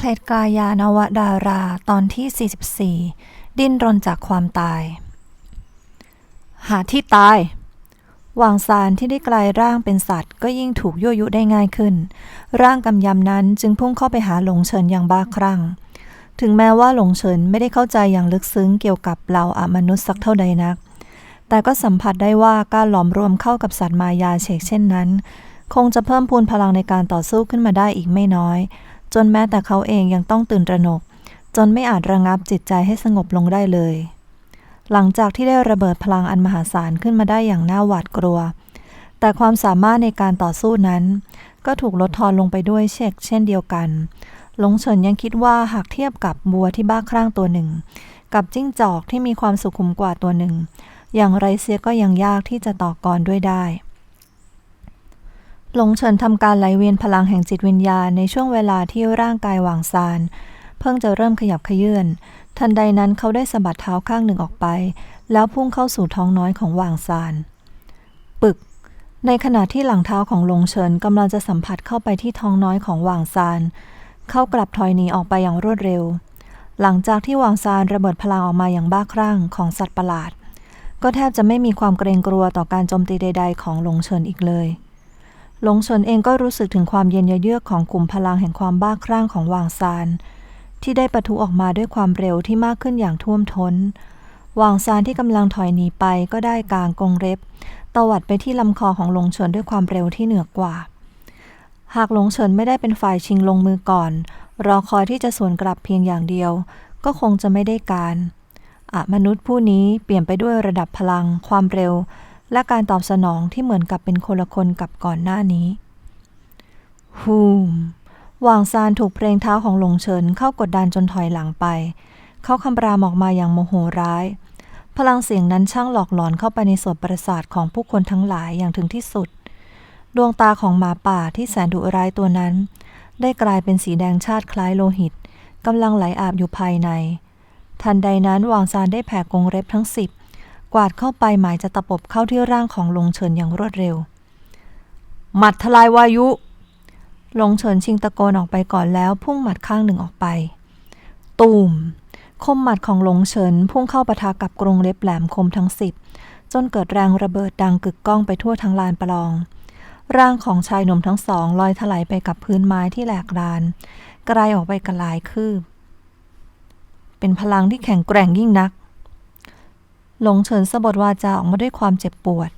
เคลดกายานวดาราตอนที่ 44 ดิ้นรนจากความตาย หาที่ตาย วางซานที่ได้กลายร่างเป็นสัตว์ ก็ยิ่งถูกยั่วยุได้ง่ายขึ้น ร่างกำยำนั้นจึงพุ่งเข้าไปหาหลงเฉินอย่างบ้าคลั่ง ถึงแม้ว่าหลงเฉินไม่ได้เข้าใจอย่างลึกซึ้งเกี่ยวกับเหล่าอมนุษย์สักเท่าใดนัก แต่ก็สัมผัสได้ว่าการหลอมรวมเข้ากับสัตว์มายาเชกเช่นนั้น คงจะเพิ่มพูนพลังในการต่อสู้ขึ้นมาได้อีกไม่น้อย จนแม้แต่เขาเองยังต้องตื่นตระหนก จนไม่อาจระงับจิตใจให้สงบลงได้เลย หลังจากที่ได้ระเบิดพลังอันมหาศาลขึ้นมาได้อย่างน่าหวาดกลัว แต่ความสามารถในการต่อสู้นั้น ก็ถูกลดทอนลงไปด้วยเช่นเช่นเดียวกันหลงเฉินยังคิดว่าหากเทียบกับบัวที่บ้าคลั่งตัวหนึ่ง กับจิ้งจอกที่มีความสุขุมกว่าตัวหนึ่ง อย่างไรเสียก็ยังยากที่จะต่อกรด้วยได้ หลงเฉินทำการไหลเวียนพลังแห่งจิตวิญญาณในช่วงเวลาที่ร่างกายหว่างซาน เพิ่งจะเริ่มขยับขยื่น ทันใดนั้นเขาได้สะบัดเท้าข้างหนึ่งออกไป แล้วพุ่งเข้าสู่ท้องน้อยของหว่างซาน ปึก ในขณะที่หลังเท้าของหลงเฉินกำลังจะสัมผัสเข้าไปที่ท้องน้อยของหว่างซาน เขากลับถอยหนีออกไปอย่างรวดเร็ว หลังจากที่หว่างซานระเบิดพลังออกมาอย่างบ้าคลั่งของสัตว์ประหลาด ก็แทบจะไม่มีความเกรงกลัวต่อการโจมตีใด ๆ ของหลงเฉินอีกเลย หลงเฉินเองก็รู้สึกถึงความเย็นเยือกของกลุ่มพลังแห่งความบ้าคลั่งของวางซานที่ได้ปะทุออกมาด้วยความเร็วที่มากขึ้นอย่างท่วมท้น วางซานที่กำลังถอยหนีไปก็ได้กางกงเล็บตวัดไปที่ลำคอของหลงเฉินด้วยความเร็วที่เหนือกว่า หากหลงเฉินไม่ได้เป็นฝ่ายชิงลงมือก่อน รอคอยที่จะสวนกลับเพียงอย่างเดียว ก็คงจะไม่ได้การอะมนุษย์ผู้นี้เปลี่ยนไปด้วยระดับพลัง ความเร็ว และการตอบสนองที่เหมือนกับเป็นคนละคนกับก่อนหน้านี้ฮูมวางซานถูกเพลงเท้าของหลงเฉินเข้ากดดันจนถอยหลังไป เขาคำรามออกมาอย่างโมโหร้าย พลังเสียงนั้นช่างหลอกหลอนเข้าไปในส่วนประสาทของผู้คนทั้งหลายอย่างถึงที่สุด ดวงตาของหมาป่าที่แสนดุร้ายตัวนั้น ได้กลายเป็นสีแดงชาติคล้ายโลหิตกำลังไหลอาบอยู่ภายใน ทันใดนั้นวางซานได้แผ่กรงเล็บทั้งสิบ กวาดเข้าไปหมายจะตะปบเข้าที่ร่างของหลงเฉินอย่างรวดเร็ว หมัดทลายวายุหลงเฉินชิงตะโกนออกไปก่อนแล้วพุ่งหมัดข้างหนึ่งออกไป ตูม คมหมัดของหลงเฉินพุ่งเข้าปะทะกับกรงเล็บแหลมคมทั้งสิบจนเกิดแรงระเบิดดังกึกก้องไปทั่วทั้งลานประลอง ร่างของชายหนุ่มทั้งสองลอยถลายไปกับพื้นไม้ที่แหลกรานไกลออกไปกระลายคืบ เป็นพลังที่แข็งแกร่งยิ่งนัก หลงเฉินสะบดวาจาออกมาด้วยความเจ็บปวด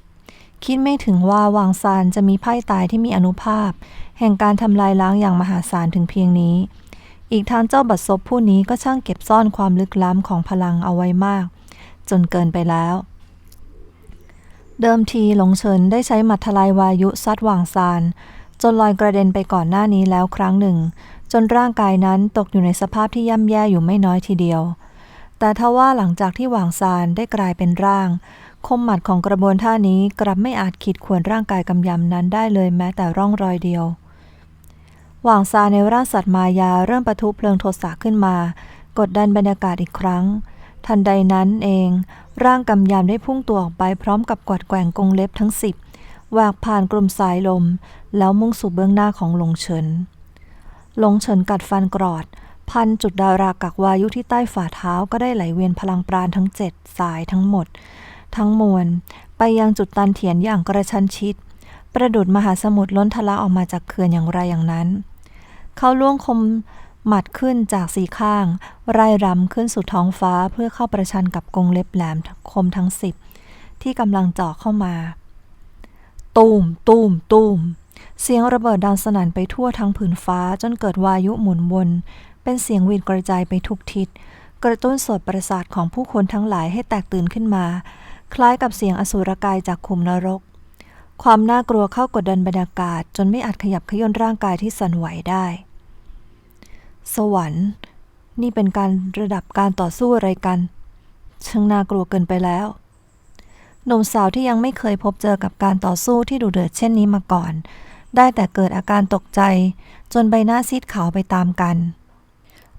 คิดไม่ถึงว่าวางซานจะมีไพ่ตายที่มีอนุภาพ แห่งการทำลายล้างอย่างมหาศาลถึงเพียงนี้ อีกทางเจ้าบัดซบผู้นี้ก็ช่างเก็บซ่อนความลึกล้ำของพลังเอาไว้มาก จนเกินไปแล้ว เดิมทีหลงเฉินได้ใช้หมัดทลายวายุซัดวางซานจนลอยกระเด็นไปก่อนหน้านี้แล้วครั้งหนึ่ง จนร่างกายนั้นตกอยู่ในสภาพที่ย่ำแย่อยู่ไม่น้อยทีเดียว แต่ทว่าหลังจากที่หวางซานได้กลายเป็นร่าง คมหมัดของกระบวนท่านี้กลับไม่อาจขีดข่วนร่างกายกำยำนั้นได้เลยแม้แต่ร่องรอยเดียว หว่างซานในร่างสัตว์มายาเริ่มประทุเพลิงโทสะขึ้นมา กดดันบรรยากาศอีกครั้ง ทันใดนั้นเอง ร่างกำยำได้พุ่งตัวออกไปพร้อมกับกวาดแกว่งกงเล็บทั้งสิบแหวกผ่านกลุ่มสายลม แล้วมุ่งสู่เบื้องหน้าของหลงเฉินหลงเฉินกัดฟันกรอด พันจุดดารากักวายุที่ใต้ฝ่าเท้าก็ได้ไหลเวียนพลังปราณทั้งเจ็ดสายทั้งหมด ทั้งมวล ไปยังจุดตันเถียนอย่างกระชั้นชิด ประดุดมหาสมุทรล้นทะลักออกมาจากเขื่อนอย่างไรอย่างนั้น เขาล่วงคมหมัดขึ้นจากสีข้างไร่รำขึ้นสู่ท้องฟ้าเพื่อเข้าประชันกับกรงเล็บแหลมคมทั้งสิบที่กำลังเจาะเข้ามา ตูมตูมตูมเสียงระเบิดดังสนั่นไปทั่วทั้งผืนฟ้าจนเกิดวายุหมุนวน เป็นเสียงวีดกระจายไปทุกทิศ กระตุ้นสดประสาทของผู้คนทั้งหลายให้แตกตื่นขึ้นมา คล้ายกับเสียงอสุรกายจากขุมนรก ความน่ากลัวเข้ากดดันบรรยากาศ จนไม่อาจขยับขยื่นร่างกายที่สั่นไหวได้ สวรรค์ นี่เป็นการระดับการต่อสู้อะไรกัน ช่างน่ากลัวเกินไปแล้วหนุ่มสาวที่ยังไม่เคยพบเจอกับการต่อสู้ที่ดุเดือดเช่นนี้มาก่อน ได้แต่เกิดอาการตกใจ จนใบหน้าซีดขาวไปตามกัน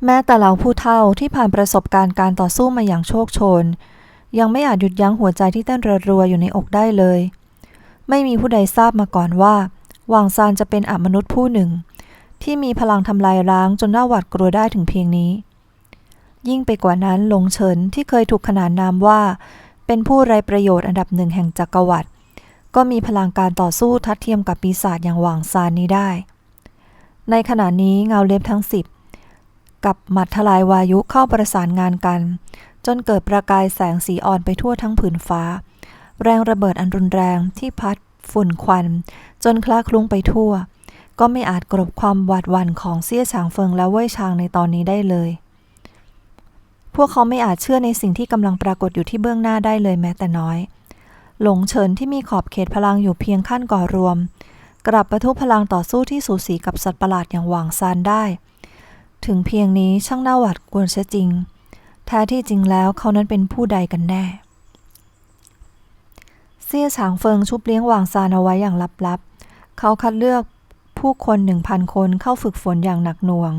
แม้แต่เหล่าผู้เฒ่าที่ผ่านประสบการณ์การต่อสู้มาอย่างโชคโชน ยังไม่อาจหยุดยั้งหัวใจที่เต้นรัวๆอยู่ในอกได้เลย ไม่มีผู้ใดทราบมาก่อนว่า วางซานจะเป็นอมนุษย์ผู้หนึ่ง ที่มีพลังทำลายล้างจนน่าหวาดกลัวได้ถึงเพียงนี้ ยิ่งไปกว่านั้นลงเฉินที่เคยถูกขนานนามว่า เป็นผู้ไร้ประโยชน์อันดับหนึ่งแห่งจักรวรรดิก็มีพลังการต่อสู้ทัดเทียมกับปีศาจอย่างหว่างซานนี้ได้ ในขณะนี้เงาเล็บทั้งสิบ กับหมัดทลายวายุเข้าประสานงานกัน จนเกิดประกายแสงสีอ่อนไปทั่วทั้งผืนฟ้า แรงระเบิดอันรุนแรงที่พัด ฝุ่นควัน จนคล้าคลุ้งไปทั่ว ก็ไม่อาจกลบความหวาดหวั่นของเซี่ยฉางเฟิงและเว่ยชางในตอนนี้ได้เลย พวกเขาไม่อาจเชื่อในสิ่งที่กำลังปรากฏอยู่ที่เบื้องหน้าได้เลยแม้แต่น้อย หลงเฉินที่มีขอบเขตพลังอยู่เพียงขั้นก่อรวม กลับประทุพลังต่อสู้ที่สูสีกับสัตว์ประหลาดอย่างหว่างซานได้ ถึงเพียงนี้ช่างน่าหวาดกลัวเสียจริงแท้ที่จริงแล้วเขานั้นเป็นผู้ใดกันแน่เซี่ยฉางเฟิงชุบเลี้ยงหว่างซานเอาไว้อย่างลับๆ เขาคัดเลือกผู้คนหนึ่งพันคนเข้าฝึกฝนอย่างหนักหน่วง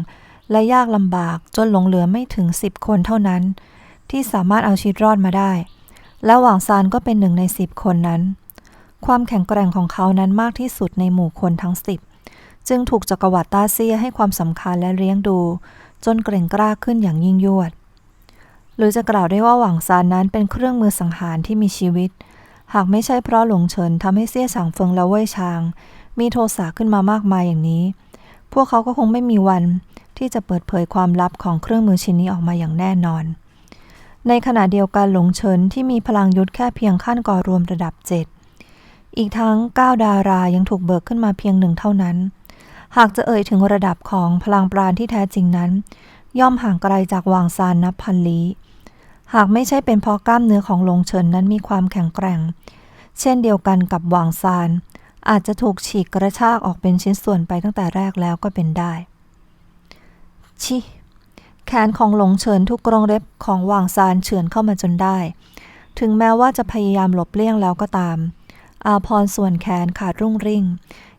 และยากลำบากจนหลงเหลือไม่ถึงสิบคนเท่านั้น ที่สามารถเอาชีวิตรอดมาได้ และหว่างซานก็เป็นหนึ่งในสิบคนนั้น ความแข็งแกร่งของเขานั้นมากที่สุดในหมู่คนทั้งสิบ จึงถูกจักรวรรดิตาเซียให้ความสำคัญและเลี้ยงดู จนเกร่งกล้าขึ้นอย่างยิ่งยวด หรือจะกล่าวได้ว่าหว่างซานนั้นเป็นเครื่องมือสังหารที่มีชีวิต หากไม่ใช่เพราะหลงเฉินทำให้เซียฉางเฟิงและเว่ยชาง มีโทสะขึ้นมามากมายอย่างนี้ พวกเขาก็คงไม่มีวันที่จะเปิดเผยความลับของเครื่องมือชิ้นนี้ออกมาอย่างแน่นอน ในขณะเดียวกันหลงเฉินที่มีพลังยุทธแค่เพียงขั้นก่อรวมระดับเจ็ดอีกทั้งก้าวดารายังถูกเบิกขึ้นมาเพียงหนึ่งเท่านั้น หากจะเอ่ยถึงระดับของพลังปราณที่แท้จริงนั้น ย่อมห่างไกลจากวางซานนับพันลี้ หากไม่ใช่เป็นเพราะกล้ามเนื้อของหลงเฉินนั้นมีความแข็งแกร่ง เช่นเดียวกันกับวางซาน อาจจะถูกฉีกกระชากออกเป็นชิ้นส่วนไปตั้งแต่แรกแล้วก็เป็นได้ ชิแขนของหลงเฉินทุกกรงเล็บของวางซานเฉือนเข้ามาจนได้ ถึงแม้ว่าจะพยายามหลบเลี่ยงแล้วก็ตาม อาพรส่วนแขนขาดรุ่งริ่ง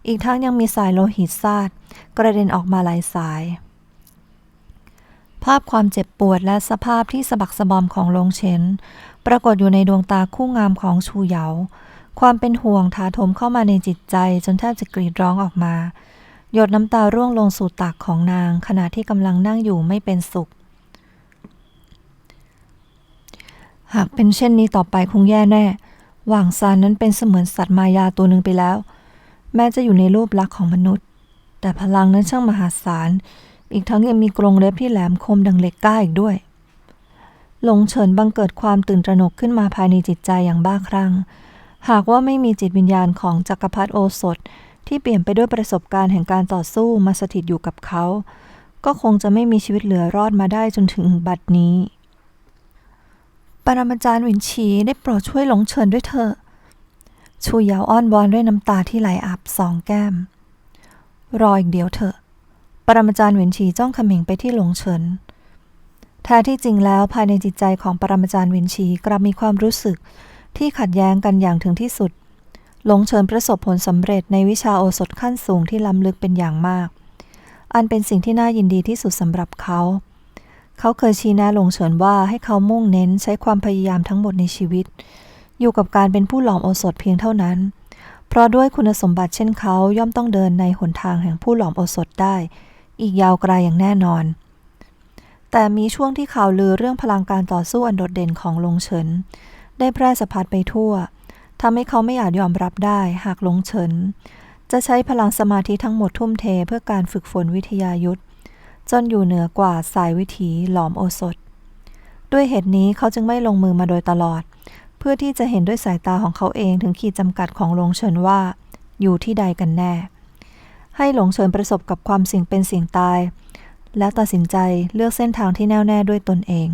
อีกทั้งยังมีสายโลหิตซาดกระเด็นออกมาหลายสาย ภาพความเจ็บปวดและสภาพที่สะบักสะบอมของลงเชนปรากฏอยู่ในดวงตาคู่งามของชูเหยา ความเป็นห่วงถาโถมเข้ามาในจิตใจจนแทบจะกรีดร้องออกมา หยดน้ำตาร่วงลงสู่ตักของนาง ขณะที่กำลังนั่งอยู่ไม่เป็นสุข หากเป็นเช่นนี้ต่อไปคงแย่แน่ หว่างซานนั้นเป็นเสมือนสัตว์มายาตัวหนึ่งไปแล้ว แม้จะอยู่ในรูปลักษณ์ของมนุษย์ แต่พลังนั้นช่างมหาศาล อีกทั้งยังมีกรงเล็บที่แหลมคมดังเหล็กกล้าอีกด้วย หลงเฉินบังเกิดความตื่นตระหนกขึ้นมาภายในจิตใจอย่างบ้าคลั่ง หากว่าไม่มีจิตวิญญาณของจักรพรรดิโอสถที่เปลี่ยนไปด้วยประสบการณ์แห่งการต่อสู้มาสถิตอยู่กับเขา ก็คงจะไม่มีชีวิตเหลือรอดมาได้จนถึงบัดนี้ ปรมาจารย์วินฉีได้โปรดช่วยหลงเฉินด้วยเถอะ ชูเยาอ้อนวอนด้วยน้ำตาที่ไหลอาบสองแก้ม รออีกเดียวเถอะ ปรมาจารย์หวินฉีจ้องเขม่งไปที่หลงเฉินแท้ที่จริงแล้วภายในจิตใจของปรมาจารย์หวินฉีกลับมีความรู้สึกที่ขัดแย้งกันอย่างถึงที่สุด หลงเฉินประสบผลสำเร็จในวิชาโอสถขั้นสูงที่ล้ำลึกเป็นอย่างมาก อันเป็นสิ่งที่น่ายินดีที่สุดสำหรับเขา เขาเคยชี้แนะหลงเฉินว่าให้เขามุ่งเน้นใช้ความพยายามทั้งหมดในชีวิต อยู่กับการเป็นผู้หลอมโอสถเพียงเท่านั้น เพราะด้วยคุณสมบัติเช่นเขาย่อมต้องเดินในหนทางแห่งผู้หลอมโอสถได้ อีกยาวไกลอย่างแน่นอน แต่มีช่วงที่ข่าวลือเรื่องพลังการต่อสู้อันโดดเด่นของลงเฉิน ได้แพร่สะพัดไปทั่วทำให้เขาไม่อาจยอมรับได้หากลงเฉิน จะใช้พลังสมาธิทั้งหมดทุ่มเทเพื่อการฝึกฝนวิทยายุทธจนอยู่เหนือกว่าสายวิถีหลอมโอสถ ด้วยเหตุนี้เขาจึงไม่ลงมือมาโดยตลอด พื่อที่จะเห็นด้วยสายตาของเขาเองถึงขีดจำกัดของหลงเฉินว่า อยู่ที่ใดกันแน่ ให้หลงเฉินประสบกับความเสี่ยงเป็นเสี่ยงตาย และตัดสินใจเลือกเส้นทางที่แน่วแน่ด้วยตนเอง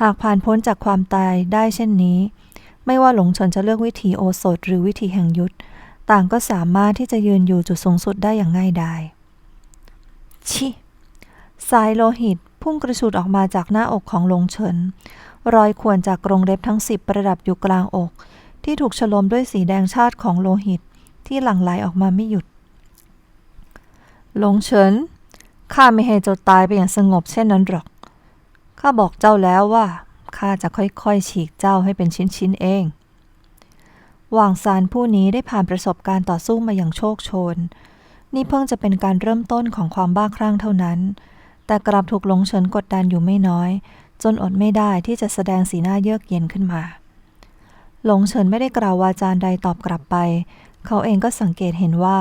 หากผ่านพ้นจากความตายได้เช่นนี้ ไม่ว่าหลงเฉินจะเลือกวิธีโอสถหรือวิธีแห่งยุทธต่างก็สามารถที่จะยืนอยู่จุดสูงสุดได้อย่างง่ายดายชิสายโลหิตพุ่งกระฉูดออกมาจากหน้าอกของหลงเฉิน รอยข่วนจากกรงเล็บทั้งสิบประดับอยู่กลางอก ที่ถูกฉลมด้วยสีแดงชาติของโลหิตที่หลั่งไหลออกมาไม่หยุด หลงเฉิน ข้าไม่ให้เจ้าตายไปอย่างสงบเช่นนั้นหรอก ข้าบอกเจ้าแล้วว่า ข้าจะค่อยๆ ฉีกเจ้าให้เป็นชิ้นๆเองหว่างซานผู้นี้ได้ผ่านประสบการณ์ต่อสู้มาอย่างโชคโชน นี่เพิ่งจะเป็นการเริ่มต้นของความบ้าคลั่งเท่านั้น แต่กลับถูกหลงเฉินกดดันอยู่ไม่น้อย จนอดไม่ได้ที่จะแสดงสีหน้าเยือกเย็นขึ้นมา หลงเฉินไม่ได้กล่าววาจาใดตอบกลับไป เขาเองก็สังเกตเห็นว่า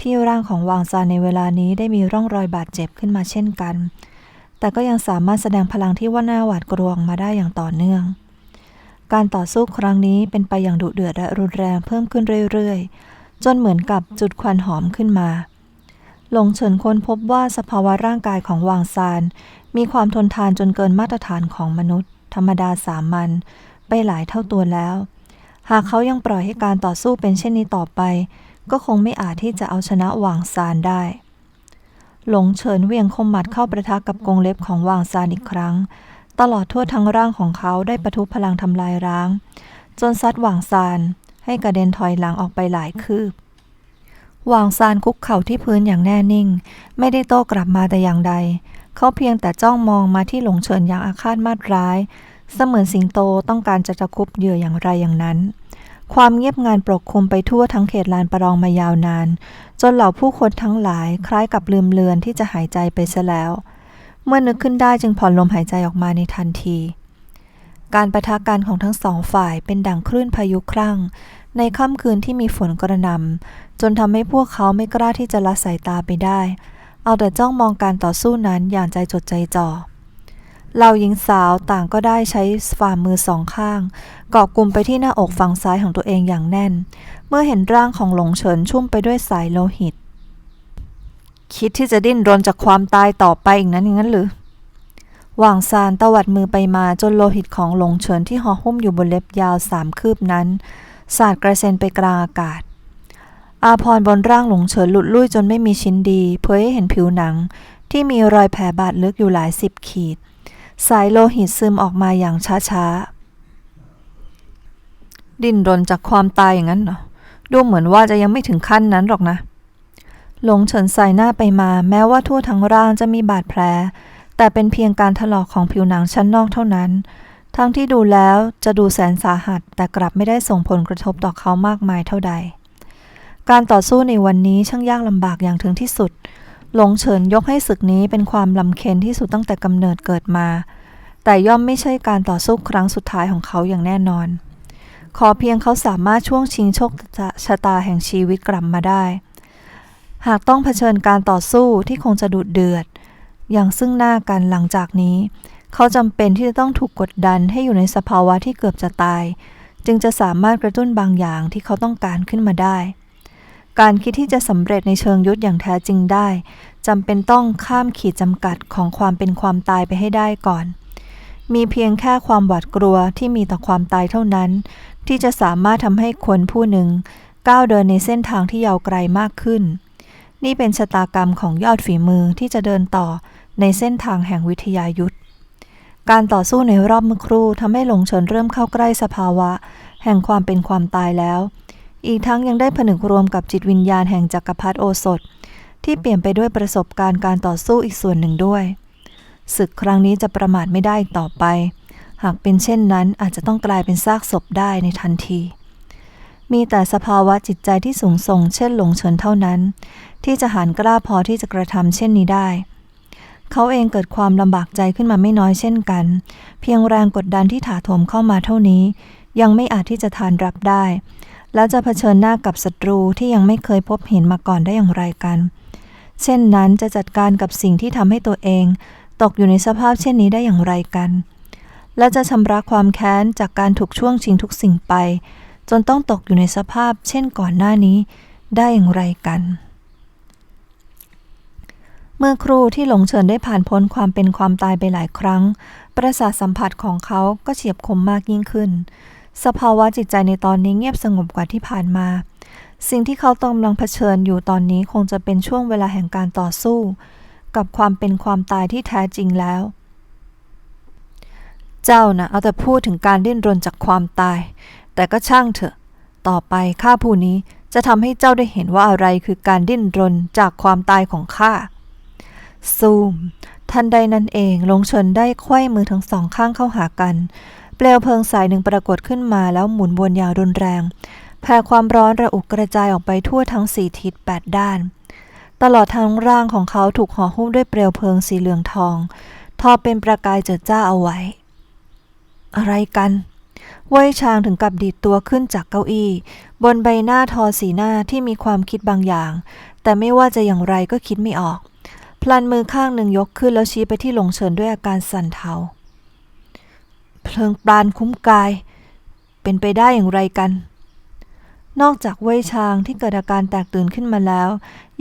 ที่ร่างของวางซานในเวลานี้ได้มีร่องรอยบาดเจ็บขึ้นมาเช่นกัน แต่ก็ยังสามารถแสดงพลังที่ว่าน่าหวาดกลัวมาได้อย่างต่อเนื่อง การต่อสู้ครั้งนี้เป็นไปอย่างดุเดือดและรุนแรงเพิ่มขึ้นเรื่อยๆ จนเหมือนกับจุดควันหอมขึ้นมาหลงเฉินค้นพบว่าสภาวะร่างกายของวางซาน มีความทนทานจนเกินมาตรฐานของมนุษย์ ธรรมดาสามัญไปหลายเท่าตัวแล้ว หากเขายังปล่อยให้การต่อสู้เป็นเช่นนี้ต่อไป ก็คงไม่อาจที่จะเอาชนะวางซานได้ หลงเฉินเวียงคมหมัดเข้าประทะกับกรงเล็บของวางซานอีกครั้ง ตลอดทั่วทั้งร่างของเขาได้ประทุพลังทำลายร้าง จนซัดวางซานให้กระเด็นถอยหลังออกไปหลายคืบวางซานคุกเข่าที่พื้นอย่างแน่นิ่ง ไม่ได้โต้กลับมาแต่อย่างใด เขาเพียงแต่จ้องมองมาที่หลงเฉินอย่างอาฆาตมาดร้าย เสมือนสิงโตต้องการจะตะคุบเหยื่ออย่างไรอย่างนั้น ความเงียบงานปกคลุมไปทั่วทั้งเขตลานประลองมายาวนาน จนเหล่าผู้คนทั้งหลายคล้ายกับลืมเลือนที่จะหายใจไปซะแล้ว เมื่อนึกขึ้นได้จึงผ่อนลมหายใจออกมาในทันที การประทะกันของทั้งสองฝ่ายเป็นดังคลื่นพายุครั่ง ในค่ำคืนที่มีฝนกระหน่ำจนทำให้พวกเขาไม่กล้าที่จะละสายตาไปได้ เอาแต่จ้องมองการต่อสู้นั้นอย่างใจจดใจจ่อเหล่าหญิงสาวต่างก็ได้ใช้ฝ่ามือสองข้าง เกาะกลุ่มไปที่หน้าอกฝั่งซ้ายของตัวเองอย่างแน่น เมื่อเห็นร่างของหลงเฉินชุ่มไปด้วยสายโลหิต คิดที่จะดิ้นรนจากความตายต่อไปอีกนั้นอย่างนั้นหรือหว่างซานตวัดมือไปมาจนโลหิตของหลงเฉินที่ห่อหุ้มอยู่บนเล็บยาวสามคืบนั้น สาดกระเซ็นไปกลางอากาศ อาพรบนร่างหลงเฉินหลุดลุ่ยจนไม่มีชิ้นดีเผยให้เห็นผิวหนัง ที่มีรอยแผลบาดลึกอยู่หลายสิบขีด สายโลหิตซึมออกมาอย่างช้าๆ ดิ้นรนจากความตายอย่างนั้นเหรอดูเหมือนว่าจะยังไม่ถึงขั้นนั้นหรอกนะหลงเฉินใส่หน้าไปมา แม้ว่าทั่วทั้งร่างจะมีบาดแผล แต่เป็นเพียงการถลอกของผิวหนังชั้นนอกเท่านั้น ทั้งที่ดูแล้วจะดูแสนสาหัส แต่กลับไม่ได้ส่งผลกระทบต่อเขามากมายเท่าใด การต่อสู้ในวันนี้ช่างยากลำบากอย่างถึงที่สุด หลงเฉินยกให้ศึกนี้เป็นความลำเค็ญที่สุดตั้งแต่กำเนิดเกิดมา แต่ย่อมไม่ใช่การต่อสู้ครั้งสุดท้ายของเขาอย่างแน่นอน ขอเพียงเขาสามารถช่วงชิงโชคชะตาแห่งชีวิตกลับมาได้ หากต้องเผชิญการต่อสู้ที่คงจะดุเดือด อย่างซึ่งหน้ากันหลังจากนี้ เขาจำเป็นที่จะต้องถูกกดดันให้อยู่ในสภาวะที่เกือบจะตาย จึงจะสามารถกระตุ้นบางอย่างที่เขาต้องการขึ้นมาได้ การคิดที่จะสำเร็จในเชิงยุทธอย่างแท้จริงได้จำเป็นต้องข้ามขีดจำกัดของความเป็นความตายไปให้ได้ก่อน มีเพียงแค่ความหวาดกลัวที่มีต่อความตายเท่านั้น ที่จะสามารถทำให้คนผู้หนึ่ง ก้าวเดินในเส้นทางที่ยาวไกลมากขึ้น นี่เป็นชะตากรรมของยอดฝีมือที่จะเดินต่อในเส้นทางแห่งวิทยายุทธการต่อสู้ในรอบเมื่อครู่ทำให้หลงเฉินเริ่มเข้าใกล้สภาวะ แห่งความเป็นความตายแล้ว อีกทั้งยังได้ผนึกรวมกับจิตวิญญาณแห่งจักรพรรดิโอสถ ที่เปลี่ยนไปด้วยประสบการณ์การต่อสู้อีกส่วนหนึ่งด้วย ศึกครั้งนี้จะประมาทไม่ได้อีกต่อไป หากเป็นเช่นนั้นอาจจะต้องกลายเป็นซากศพได้ในทันที มีแต่สภาวะจิตใจที่สูงส่ง เช่นหลงเฉินเท่านั้น ที่จะหันกล้าพอที่จะกระทำเช่นนี้ได้เขาเองเกิดความลำบากใจขึ้นมาไม่น้อยเช่นกัน เพียงแรงกดดันที่ถาโถมเข้ามาเท่านี้ ยังไม่อาจที่จะทานรับได้ แล้วจะเผชิญหน้ากับศัตรูที่ยังไม่เคยพบเห็นมาก่อนได้อย่างไรกัน เช่นนั้นจะจัดการกับสิ่งที่ทำให้ตัวเอง ตกอยู่ในสภาพเช่นนี้ได้อย่างไรกัน และจะชำระความแค้นจากการถูกช่วงชิงทุกสิ่งไป จนต้องตกอยู่ในสภาพ เช่นก่อนหน้านี้ ได้อย่างไรกัน เมื่อครูที่หลงเฉินได้ผ่านพ้นความเป็นความตายไปหลายครั้ง ประสาทสัมผัสของเขาก็เฉียบคมมากยิ่งขึ้น สภาวะจิตใจในตอนนี้เงียบสงบกว่าที่ผ่านมา สิ่งที่เขากำลังเผชิญอยู่ตอนนี้คงจะเป็นช่วงเวลาแห่งการต่อสู้ กับความเป็นความตายที่แท้จริงแล้ว เจ้านะเอาแต่พูดถึงการดิ้นรนจากความตาย แต่ก็ช่างเถอะ ต่อไปข้าผู้นี้จะทำให้เจ้าได้เห็นว่าอะไรคือการดิ้นรนจากความตายของข้า ซูม ทันใดนั้นเองลงเฉินได้ไขว้มือทั้งสองข้างเข้าหากัน เปลวเพลิงสายหนึ่งปรากฏขึ้นมาแล้วหมุนวนยางรุนแรง แผ่ความร้อนระอุกระจายออกไปทั่วทั้งสี่ทิศแปดด้าน ตลอดทั้งร่างของเขาถูกห่อหุ้มด้วยเปลวเพลิงสีเหลืองทอง ทอเป็นประกายเจิดจ้าเอาไว้ อะไรกันเว่ยชางถึงกับดีดตัวขึ้นจากเก้าอี้ บนใบหน้าทอสีหน้าที่มีความคิดบางอย่าง แต่ไม่ว่าจะอย่างไรก็คิดไม่ออก พลันมือข้างหนึ่งยกขึ้นแล้วชี้ไปที่หลงเฉินด้วยอาการสั่นเทา เพลิงปราณคุ้มกาย เป็นไปได้อย่างไรกัน นอกจากเว่ยชางที่เกิดอาการแตกตื่นขึ้นมาแล้ว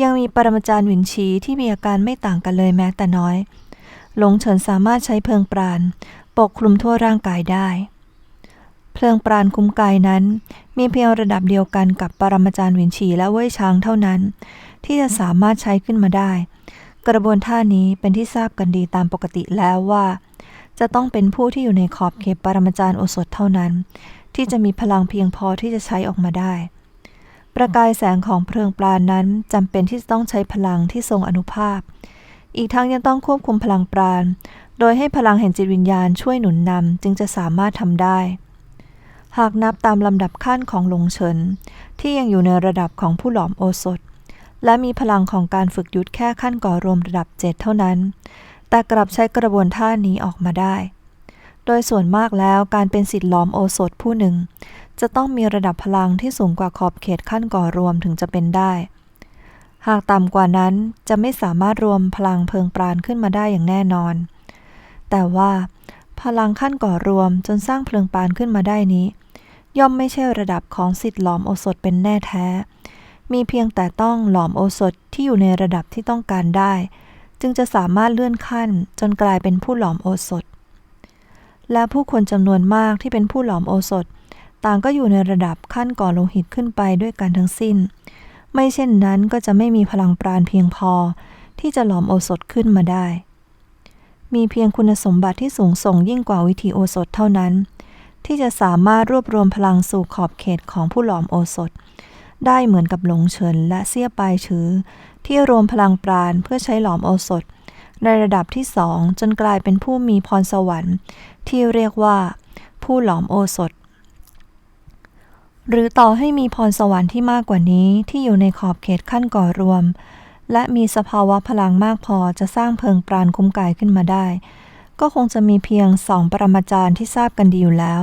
ยังมีปรมาจารย์หวินชีที่มีอาการไม่ต่างกันเลยแม้แต่น้อย หลงเฉินสามารถใช้เพลิงปราณปกคลุมทั่วร่างกายได้ เพลิงปราณคุ้มกายนั้น มีเพียงระดับเดียวกันกับปรมาจารย์หวินชีและเว่ยชางเท่านั้น ที่จะสามารถใช้ขึ้นมาได้ กระบวนท่านี้เป็นที่ทราบกันดีตามปกติแล้วว่า จะต้องเป็นผู้ที่อยู่ในขอบเขตปรมาจารย์โอสถเท่านั้น ที่จะมีพลังเพียงพอที่จะใช้ออกมาได้ ประกายแสงของเพลิงปราณนั้นจำเป็นที่จะต้องใช้พลังที่ทรงอนุภาพ อีกทั้งยังต้องควบคุมพลังปราณ โดยให้พลังแห่งจิตวิญญาณช่วยหนุนนำจึงจะสามารถทำได้ หากนับตามลำดับขั้นของหลงเฉินที่ยังอยู่ในระดับของผู้หลอมโอสถและมีพลังของการฝึกยุทธแค่ขั้นก่อรวมระดับเจ็ดเท่านั้น แต่กลับใช้กระบวนท่านี้ออกมาได้ โดยส่วนมากแล้วการเป็นสิทธิ์หลอมโอสถผู้หนึ่ง จะต้องมีระดับพลังที่สูงกว่าขอบเขตขั้นก่อรวมถึงจะเป็นได้ หากต่ำกว่านั้นจะไม่สามารถรวมพลังเพลิงปราณขึ้นมาได้อย่างแน่นอน แต่ว่า พลังขั้นก่อรวมจนสร้างเพลิงปราณขึ้นมาได้นี้ ย่อมไม่ใช่ระดับของสิทธิ์หลอมโอสถเป็นแน่แท้ มีเพียงแต่ต้องหลอมโอสถที่อยู่ในระดับที่ต้องการได้ จึงจะสามารถเลื่อนขั้นจนกลายเป็นผู้หลอมโอสถ และผู้คนจำนวนมากที่เป็นผู้หลอมโอสถ ต่างก็อยู่ในระดับขั้นก่อโลหิตขึ้นไปด้วยกันทั้งสิ้น ไม่เช่นนั้นก็จะไม่มีพลังปราณเพียงพอที่จะหลอมโอสถขึ้นมาได้ มีเพียงคุณสมบัติที่สูงส่งยิ่งกว่าวิธีโอสถเท่านั้น ที่จะสามารถรวบรวมพลังสู่ขอบเขตของผู้หลอมโอสถ ได้เหมือนกับหลงเฉินและเซี่ยปายชือ ที่รวมพลังปราณเพื่อใช้หลอมโอสถ ในระดับที่สองจนกลายเป็นผู้มีพรสวรรค์ ที่เรียกว่า ผู้หลอมโอสถ หรือต่อให้มีพรสวรรค์ที่มากกว่านี้ที่อยู่ในขอบเขตขั้นก่อรวม และมีสภาวะพลังมากพอจะสร้างเพิงปราณคุ้มกายขึ้นมาได้ ก็คงจะมีเพียงสองปรมาจารย์ที่ทราบกันดีอยู่แล้ว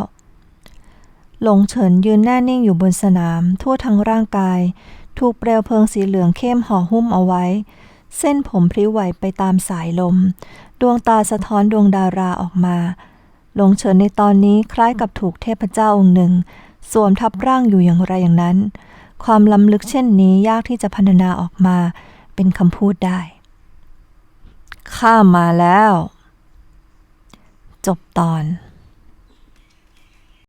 หลงเฉินยืนแน่นิ่งอยู่บนสนาม ทั่วทั้งร่างกาย ถูกเปลวเพลิงสีเหลืองเข้มห่อหุ้มเอาไว้ เส้นผมพลิ้วไหวไปตามสายลม ดวงตาสะท้อนดวงดาราออกมา หลงเฉินในตอนนี้คล้ายกับถูกเทพเจ้าองค์หนึ่ง สวมทับร่างอยู่อย่างไรอย่างนั้น ความล้ำลึกเช่นนี้ยากที่จะพรรณนาออกมา เป็นคำพูดได้ ข้ามาแล้ว จบตอน